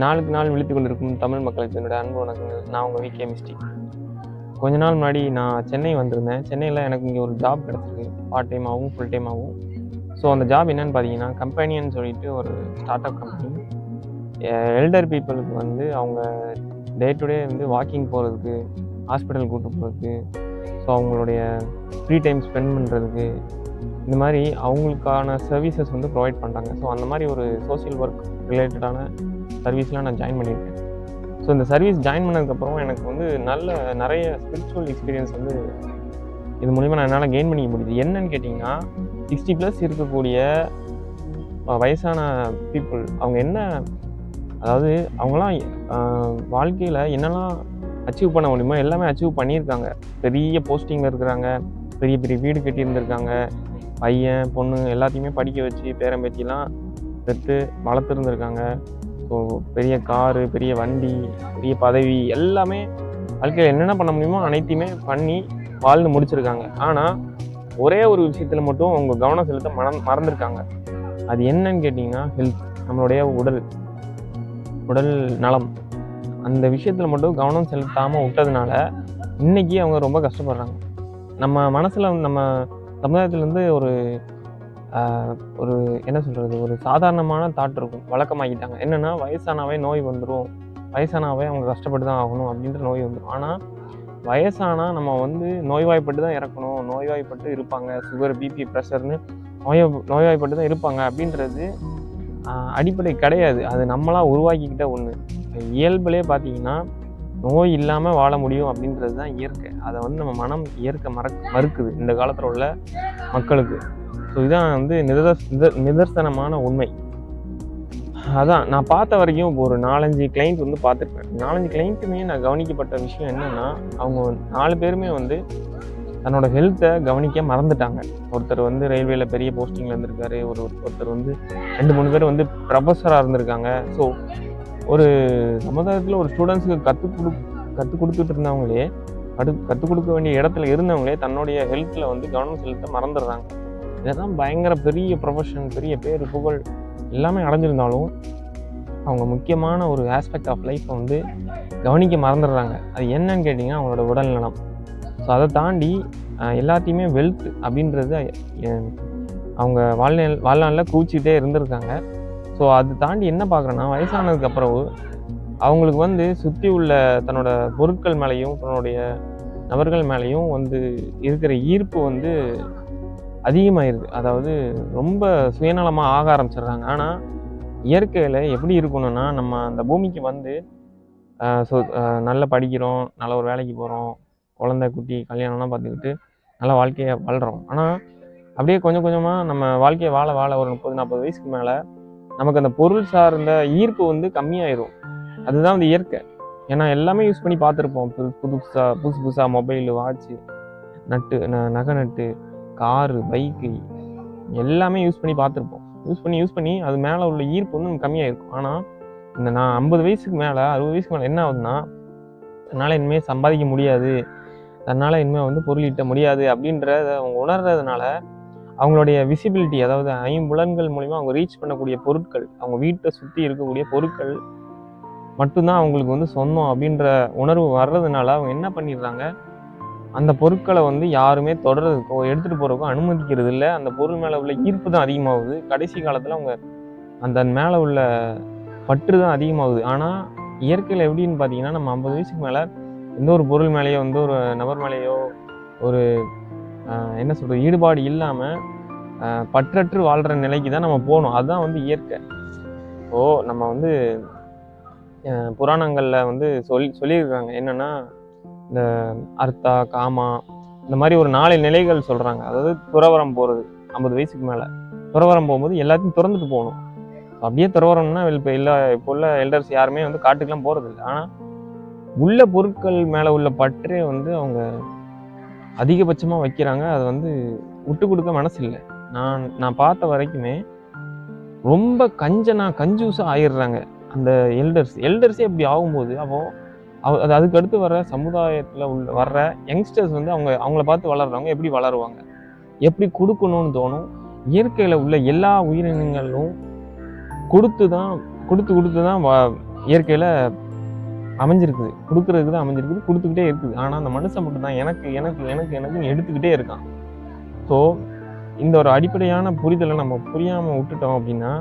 நாளுக்கு நாள் விழித்து கொண்டிருக்கும் தமிழ் மக்களுக்கு என்னோட அன்பு வணக்கங்கள். நான் உங்கள் விகே மிஸ்டிக் கொஞ்ச நாள் முன்னாடி நான் சென்னை வந்திருந்தேன். சென்னையில் எனக்கு இங்கே ஒரு ஜாப் கிடச்சிருக்கு. பார்ட் டைமாகவும் ஃபுல் டைமாகவும் ஸோ அந்த ஜாப் என்னன்னு பார்த்தீங்கன்னா கம்பெனின்னு சொல்லிட்டு ஒரு ஸ்டார்ட் அப் கம்பெனி எல்டர் பீப்புளுக்கு வந்து அவங்க டே டு டே வந்து வாக்கிங் போகிறதுக்கு ஹாஸ்பிட்டல் கூட்டு போகிறதுக்கு ஸோ அவங்களுடைய ஃப்ரீ டைம் ஸ்பெண்ட் பண்ணுறதுக்கு இந்த மாதிரி அவங்களுக்கான சர்வீசஸ் வந்து ப்ரொவைட் பண்ணுறாங்க ஸோ அந்த மாதிரி ஒரு சோஷியல் ஒர்க் ரிலேட்டடான சர்வீஸ்லாம் நான் ஜாயின் பண்ணியிருக்கேன். ஸோ இந்த சர்வீஸ் ஜாயின் பண்ணதுக்கப்புறம் எனக்கு வந்து நல்ல நிறைய ஸ்பிரிச்சுவல் எக்ஸ்பீரியன்ஸ் வந்து இது மூலிமா நான் என்னால் கெயின் பண்ணிக்க முடியுது. என்னன்னு கேட்டிங்கன்னா சிக்ஸ்டி ப்ளஸ் இருக்கக்கூடிய வயசான பீப்புள் அவங்க என்ன அதாவது அவங்களாம் வாழ்க்கையில் என்னெல்லாம் அச்சீவ் பண்ண முடியுமோ எல்லாமே அச்சீவ் பண்ணியிருக்காங்க. பெரிய போஸ்டிங்கில் இருக்கிறாங்க பெரிய பெரிய வீடு கட்டியிருந்திருக்காங்க. பையன் பொண்ணு எல்லாத்தையுமே படிக்க வச்சு பேரம்பேத்திலாம் பெற்று வளர்த்துருந்துருக்காங்க. இப்போது பெரிய காரு பெரிய வண்டி பெரிய பதவி எல்லாமே வாழ்க்கையில் என்னென்ன பண்ண முடியுமோ அனைத்தையுமே பண்ணி வாழ்ந்து முடிச்சிருக்காங்க. ஆனால் ஒரே ஒரு விஷயத்தில் மட்டும் அவங்க கவனம் செலுத்த மறந் மறந்துருக்காங்க. அது என்னன்னு கேட்டிங்கன்னா ஹெல்த் நம்மளுடைய உடல் உடல் நலம். அந்த விஷயத்தில் மட்டும் கவனம் செலுத்தாமல் விட்டதுனால இன்றைக்கி அவங்க ரொம்ப கஷ்டப்படுறாங்க. நம்ம மனசில் நம்ம சமுதாயத்துலேருந்து ஒரு ஒரு என்ன சொல்கிறது ஒரு சாதாரணமான தாட் இருக்கும். வழக்கமாக்கிட்டாங்க. என்னென்னா வயசானாவே நோய் வந்துடும் வயசானாவே அவங்க கஷ்டப்பட்டு தான் ஆகணும் அப்படின்ற நோய் வந்துடும் ஆனால் வயசானால் நம்ம வந்து நோய்வாய்ப்பட்டு தான் இறக்கணும். நோய்வாய்ப்பட்டு இருப்பாங்க. சுகர் பிபி ப்ரெஷர்னு நோய் நோய்வாய்ப்பட்டு தான் இருப்பாங்க அப்படின்றது அடிப்படை கிடையாது. அது நம்மளாக உருவாக்கிக்கிட்ட ஒன்று இயல்புலேயே பார்த்தீங்கன்னா நோய் இல்லாமல் வாழ முடியும் அப்படின்றது தான் இயற்கை. அதை வந்து நம்ம மனம் இயற்கை மறக் மறுக்குது. இந்த காலத்தில் உள்ள மக்களுக்கு. ஸோ இதான் வந்து நிதர் நித- நிதர்சனமான உண்மை. அதான் நான் பார்த்த வரைக்கும் இப்போ ஒரு நாலஞ்சு கிளைண்ட் வந்து பார்த்துருப்பேன். நாலஞ்சு கிளைண்ட்டுமே நான் கவனிக்கப்பட்ட விஷயம் என்னென்னா அவங்க நாலு பேருமே வந்து தன்னோட ஹெல்த்தை கவனிக்க மறந்துட்டாங்க. ஒருத்தர் வந்து ரயில்வேல பெரிய போஸ்டிங்கில் இருந்திருக்காரு. ஒரு ஒருத்தர் வந்து ரெண்டு மூணு பேர் வந்து ப்ரொஃபஸராக இருந்திருக்காங்க. ஸோ ஒரு சமுதாயத்தில் ஒரு ஸ்டூடெண்ட்ஸுக்கு கற்றுக் கொடு கற்றுக் கொடுத்துட்டு இருந்தவங்களே அடு கற்றுக் கொடுக்க வேண்டிய இடத்துல இருந்தவங்களே தன்னுடைய ஹெல்த்தில் வந்து கவனம் செலுத்த மறந்துடுறாங்க. இதெல்லாம் பயங்கர பெரிய ப்ரொஃபஷன் பெரிய பேர் புகழ் எல்லாமே அடைஞ்சிருந்தாலும் அவங்க முக்கியமான ஒரு ஆஸ்பெக்ட் ஆஃப் லைஃப்பை வந்து கவனிக்க மறந்துடுறாங்க. அது என்னன்னு கேட்டிங்கன்னா அவங்களோட உடல் நலம். ஸோ அதை தாண்டி எல்லாத்தையுமே வெல்த் அப்படின்றது அவங்க வாழ்நாள் வாழ்நாளில் கூச்சிக்கிட்டே இருந்திருக்காங்க. ஸோ அது தாண்டி என்ன பார்க்குறேன்னா வயசானதுக்கு அப்புறம் அவங்களுக்கு வந்து சுற்றி உள்ள தன்னோட பொருட்கள் மேலேயும் தன்னுடைய நபர்கள் மேலேயும் வந்து இருக்கிற ஈர்ப்பு வந்து அதிகமாயிருது. அதாவது ரொம்ப சுயநலமாக ஆக ஆரம்பிச்சிடுறாங்க. ஆனால் இயற்கையில் எப்படி இருக்கணும்னா நம்ம அந்த பூமிக்கு வந்து ஆஹ் நல்லா படிக்கிறோம் நல்ல ஒரு வேலைக்கு போகிறோம் குழந்தை குட்டி கல்யாணம்லாம் பார்த்துக்கிட்டு நல்ல வாழ்க்கையை வாழ்கிறோம் ஆனால் அப்படியே கொஞ்சம் கொஞ்சமாக நம்ம வாழ்க்கையை வாழ வாழ ஒரு முப்பது நாற்பது வயசுக்கு மேலே நமக்கு அந்த பொருள் சார்ந்த ஈர்ப்பு வந்து கம்மியாயிரும். அதுதான் வந்து இயற்கை. ஏன்னா எல்லாமே யூஸ் பண்ணி பார்த்துருப்போம். புது புதுசாக புதுசு புதுசாக மொபைலு வாட்ச்சு நட்டு நகை நட்டு காரு பைக்கு எல்லாமே யூஸ் பண்ணி பார்த்துருப்போம். யூஸ் பண்ணி யூஸ் பண்ணி அது மேலே உள்ள ஈர்ப்பு வந்து கம்மியாக இருக்கும். ஆனால் இந்த நான் ஐம்பது வயசுக்கு மேலே அறுபது வயசுக்கு மேலே என்ன ஆகுதுன்னா தன்னால் இனிமேல் சம்பாதிக்க முடியாது தன்னால் இனிமேல் வந்து பொருள் ஈட்ட முடியாது அப்படின்றத அவங்க உணர்றதுனால அவங்களுடைய விசிபிலிட்டி அதாவது ஐம்புலன்கள் மூலிமா அவங்க ரீச் பண்ணக்கூடிய பொருட்கள் அவங்க வீட்டை சுற்றி இருக்கக்கூடிய பொருட்கள் மட்டும்தான் அவங்களுக்கு வந்து சொந்தம் அப்படின்ற உணர்வு வர்றதுனால அவங்க என்ன பண்ணிடுறாங்க? அந்த பொருட்களை வந்து யாருமே தொடர்றதுக்கோ எடுத்துகிட்டு போகிறதுக்கோ அனுமதிக்கிறது இல்லை. அந்த பொருள் மேலே உள்ள ஈர்ப்பு தான் அதிகமாகுது. கடைசி காலத்தில் அவங்க அந்த மேலே உள்ள பற்று தான் அதிகமாகுது. ஆனால் இயற்கையில் எப்படின்னு பார்த்தீங்கன்னா நம்ம ஐம்பது வயசுக்கு மேலே எந்த ஒரு பொருள் மேலேயோ எந்த ஒரு நபர் மேலேயோ ஒரு என்ன சொல்கிறது ஈடுபாடு இல்லாமல் பற்றற்று வாழ்கிற நிலைக்கு தான் நம்ம போகணும். அதுதான் வந்து இயற்கை. ஓ நம்ம வந்து புராணங்களில் வந்து சொல் சொல்லியிருக்காங்க. என்னென்னா இந்த அர்த்தா காமா இந்த மாதிரி ஒரு நாலு நிலைகள் சொல்கிறாங்க அதாவது துறவரம் போகிறது ஐம்பது வயசுக்கு மேலே. துறவரம் போகும்போது எல்லாத்தையும் திறந்துட்டு போகணும். அப்படியே துறவரம்னா இப்போ இல்லை இப்போ உள்ள எல்டர்ஸ் யாருமே வந்து காட்டுக்கெலாம் போகிறது இல்லை ஆனால் உள்ள பொருட்கள் மேலே உள்ள பற்றே வந்து அவங்க அதிகபட்சமாக வைக்கிறாங்க. அது வந்து விட்டு கொடுக்க மனசு இல்லை நான் நான் பார்த்த வரைக்குமே ரொம்ப கஞ்சனா கஞ்சூஸாக ஆயிடுறாங்க அந்த எல்டர்ஸ் எல்டர்ஸே இப்படி ஆகும்போது அப்போது அது அதுக்கு அடுத்து வர சமுதாயத்தில் உள்ள வர்ற யங்ஸ்டர்ஸ் வந்து அவங்க அவங்கள பார்த்து வளர்றவங்க எப்படி வளருவாங்க? எப்படி கொடுக்கணும்னு தோணும்? இயற்கையில் உள்ள எல்லா உயிரினங்களும் கொடுத்து தான் கொடுத்து கொடுத்து தான் வ இயற்கையில் அமைஞ்சிருக்குது. கொடுக்கறதுக்கு தான் அமைஞ்சிருக்குது கொடுத்துக்கிட்டே இருக்குது. ஆனால் அந்த மனுஷன் மட்டும்தான் எனக்கு எனக்கு எனக்கு எனக்கு எடுத்துக்கிட்டே இருக்கான். ஸோ இந்த ஒரு அடிப்படையான புரிதலை நம்ம புரியாமல் விட்டுட்டோம் அப்படின்னா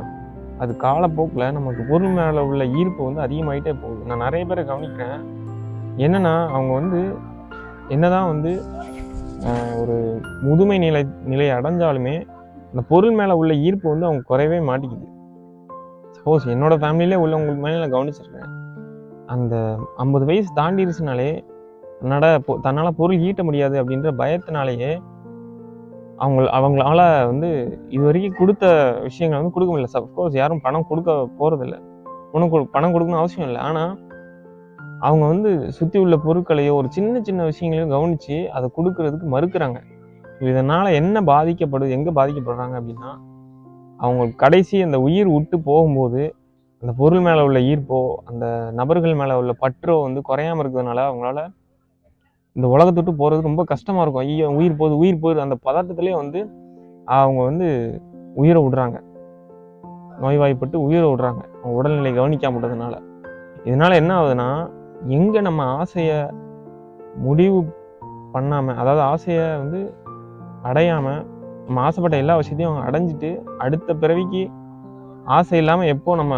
அது காலப்போக்கில் நமக்கு பொருள் மேலே உள்ள ஈர்ப்பு வந்து அதிகமாயிட்டே போகுது. நான் நிறைய பேரை கவனிக்கிறேன். என்னென்னா அவங்க வந்து என்னதான் வந்து ஒரு முதுமை நிலை நிலையை அடைஞ்சாலுமே அந்த பொருள் மேலே உள்ள ஈர்ப்பு வந்து அவங்க குறையவே மாட்டேங்குது. சப்போஸ் என்னோட ஃபேமிலியிலே உள்ளவங்களுக்கு மேலே நான் கவனிச்சிருக்கேன். அந்த ஐம்பது வயசு தாண்டிருச்சுனாலே தன்னோட பொ- தன்னால் பொருள் ஈட்ட முடியாது அப்படின்ற பயத்தினாலேயே அவங்க அவங்களால வந்து இது வரைக்கும் கொடுத்த விஷயங்கள் வந்து கொடுக்க முடியல. சப்கோர்ஸ் யாரும் பணம் கொடுக்க போகிறதில்ல ஒன்றும் கொடு- பணம் கொடுக்கணும் அவசியம் இல்லை. ஆனால் அவங்க வந்து சுற்றி உள்ள பொருட்களையோ ஒரு சின்ன சின்ன விஷயங்களையும் கவனித்து அதை கொடுக்கறதுக்கு மறுக்கிறாங்க. இதனால் என்ன பாதிக்கப்படுது எங்கே பாதிக்கப்படுறாங்க அப்படின்னா அவங்க கடைசி அந்த உயிர் விட்டு போகும்போது அந்த பொருள் மேலே உள்ள ஈர்ப்போ அந்த நபர்கள் மேலே உள்ள பற்றோ வந்து குறையாம இருக்கிறதுனால அவங்களால இந்த உலகத்தை விட்டு போகிறது ரொம்ப கஷ்டமாக இருக்கும். ஐயோ உயிர் போகுது உயிர் போகுது அந்த பதார்த்தத்துலேயே வந்து அவங்க வந்து உயிரை விடுறாங்க. நோய்வாய்ப்பட்டு உயிரை விடுறாங்க. அவங்க உடல்நிலை கவனிக்காம இதனால் என்ன ஆகுதுன்னா எங்கே நம்ம ஆசையை முடிவு பண்ணாமல் அதாவது ஆசையை வந்து அடையாமல் நம்ம ஆசைப்பட்ட எல்லா விஷயத்தையும் அவங்க அடைஞ்சிட்டு அடுத்த பிறவிக்கு ஆசை இல்லாமல் எப்போ நம்ம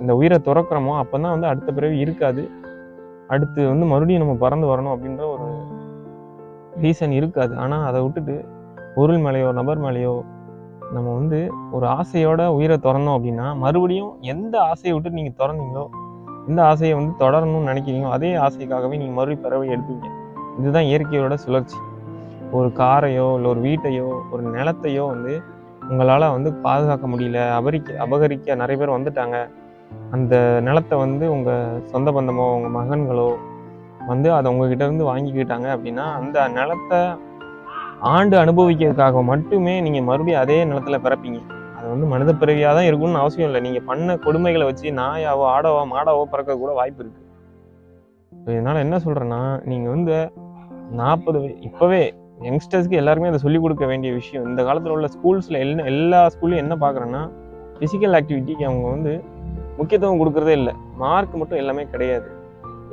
இந்த உயிரை துறக்கிறோமோ அப்போ தான் வந்து அடுத்த பிறவி இருக்காது. அடுத்து வந்து மறுபடியும் நம்ம பறந்து வரணும் அப்படின்ற ஒரு ரீசன் இருக்காது. ஆனால் அதை விட்டுட்டு பொருள் மேலேயோ நபர் மேலேயோ நம்ம வந்து ஒரு ஆசையோட உயிரை திறந்தோம் அப்படின்னா மறுபடியும் எந்த ஆசையை விட்டு நீங்கள் திறந்தீங்களோ எந்த ஆசையை வந்து தொடரணும்னு நினைக்கிறீங்களோ அதே ஆசைக்காகவே நீங்கள் மறுபடியும் பிறவை எடுப்பீங்க. இதுதான் இயற்கையோட சுழற்சி. ஒரு காரையோ இல்லை ஒரு வீட்டையோ ஒரு நிலத்தையோ வந்து உங்களால் வந்து பாதுகாக்க முடியல அபரிக்க அபகரிக்க நிறைய பேர் வந்துட்டாங்க. அந்த நிலத்தை வந்து உங்கள் சொந்த பந்தமோ உங்கள் மகன்களோ வந்து அதை உங்ககிட்ட இருந்து வாங்கிக்கிட்டாங்க அப்படின்னா அந்த நிலத்தை ஆண்டு அனுபவிக்கிறதுக்காக மட்டுமே நீங்கள் மறுபடியும் அதே நிலத்துல பிறப்பீங்க. அது வந்து மனித பிறவியாக தான் இருக்கும்னு அவசியம் இல்லை. நீங்கள் பண்ண கொடுமைகளை வச்சு நாயாவோ ஆடவோ மாடாவோ பிறக்க கூட வாய்ப்பு இருக்குது இதனால் என்ன சொல்கிறேன்னா நீங்கள் வந்து நாற்பது இப்போவே யங்ஸ்டர்ஸ்க்கு எல்லாருமே அதை சொல்லிக் கொடுக்க வேண்டிய விஷயம் இந்த காலத்தில் உள்ள ஸ்கூல்ஸில் எல்லா எல்லா ஸ்கூல்லையும் என்ன பார்க்குறேன்னா ஃபிசிக்கல் ஆக்டிவிட்டிக்கு அவங்க வந்து முக்கியத்துவம் கொடுக்கறதே இல்லை. மார்க் மட்டும் எல்லாமே கிடையாது.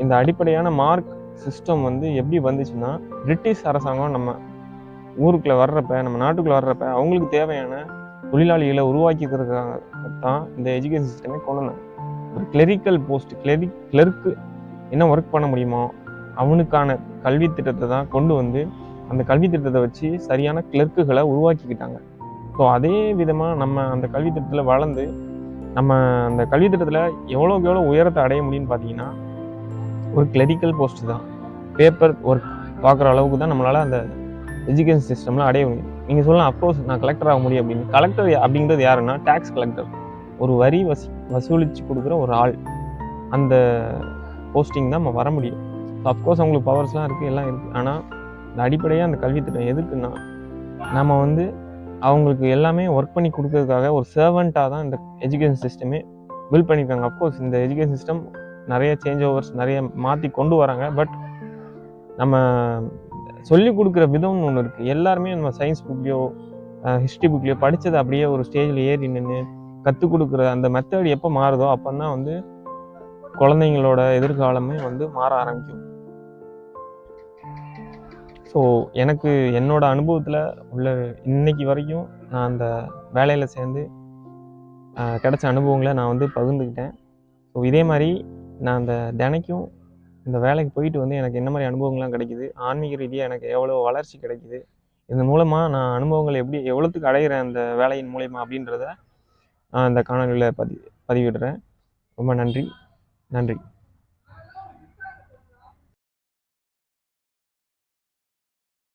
இந்த அடிப்படையான மார்க் சிஸ்டம் வந்து எப்படி வந்துச்சுன்னா பிரிட்டிஷ் அரசாங்கம் நம்ம ஊருக்குள்ளே வர்றப்ப நம்ம நாட்டுக்குள்ளே வர்றப்ப அவங்களுக்கு தேவையான தொழிலாளிகளை உருவாக்கிக்கிறதுக்காக தான் இந்த எஜுகேஷன் சிஸ்டமே கொண்டு வந்தாங்க. ஒரு கிளரிக்கல் போஸ்ட் கிளரி கிளர்க்கு என்ன ஒர்க் பண்ண முடியுமோ அவனுக்கான கல்வி திட்டத்தை தான் கொண்டு வந்து அந்த கல்வி திட்டத்தை வச்சு சரியான கிளர்க்குகளை உருவாக்கிக்கிட்டாங்க. ஸோ அதே விதமாக நம்ம அந்த கல்வி திட்டத்தில் வளர்ந்து நம்ம அந்த கல்வி திட்டத்தில் எவ்வளோக்கு எவ்வளோ உயரத்தை அடைய முடியும்னு பார்த்தீங்கன்னா ஒரு கிளரிக்கல் போஸ்ட் தான். பேப்பர் ஒர்க் பார்க்குற அளவுக்கு தான் நம்மளால் அந்த எஜுகேஷன் சிஸ்டமில் அடைய முடியும். நீங்கள் சொல்லலாம் அப்கோர்ஸ் நான் கலெக்டர் ஆக முடியும் அப்படின்னு. கலெக்டர் அப்படிங்கிறது யாருன்னா டேக்ஸ் கலெக்டர் ஒரு வரி வசி வசூலித்து கொடுக்குற ஒரு ஆள். அந்த போஸ்டிங் தான் நம்ம வர முடியும். ஸோ அஃப்கோர்ஸ் அவங்களுக்கு பவர்ஸ்லாம் இருக்குது எல்லாம் இருக்குது ஆனால் இந்த அடிப்படையாக அந்த கல்வி திட்டம் எதுக்குன்னா நம்ம வந்து அவங்களுக்கு எல்லாமே ஒர்க் பண்ணி கொடுக்கறதுக்காக ஒரு சர்வெண்ட்டாக தான் இந்த எஜுகேஷன் சிஸ்டமே பில்ட் பண்ணியிருக்காங்க. அஃப்கோர்ஸ் இந்த எஜுகேஷன் சிஸ்டம் நிறைய சேஞ்ச் ஓவர்ஸ் நிறைய மாற்றி கொண்டு வராங்க. பட் நம்ம சொல்லி கொடுக்குற விதம்னு ஒன்று இருக்குது எல்லாருமே நம்ம சயின்ஸ் புக்லேயோ ஹிஸ்ட்ரி புக்லேயோ படித்ததை அப்படியே ஒரு ஸ்டேஜில் ஏறி நின்று கற்றுக் கொடுக்குற அந்த மெத்தட் எப்போ மாறுதோ அப்போ தான் வந்து குழந்தைங்களோட எதிர்காலமே வந்து மாற ஆரம்பிக்கும். ஸோ எனக்கு என்னோட அனுபவத்தில் உள்ள இன்னைக்கு வரைக்கும் நான் அந்த வேலையில் சேர்ந்து கிடச்ச கிடைச்ச அனுபவங்களை நான் வந்து பகிர்ந்துக்கிட்டேன் ஸோ இதே மாதிரி நான் அந்த தினைக்கும் இந்த வேலைக்கு போயிட்டு வந்து எனக்கு என்ன மாதிரி அனுபவங்கள்லாம் கிடைக்குது ஆன்மீக ரீதியாக எனக்கு எவ்வளோ வளர்ச்சி கிடைக்குது இதன் மூலமாக நான் அனுபவங்கள் எப்படி எவ்வளோத்துக்கு அடைகிறேன் அந்த வேலையின் மூலயமா அப்படின்றத நான் இந்த காணொலியில் பதி பதிவிடுறேன். ரொம்ப நன்றி. நன்றி.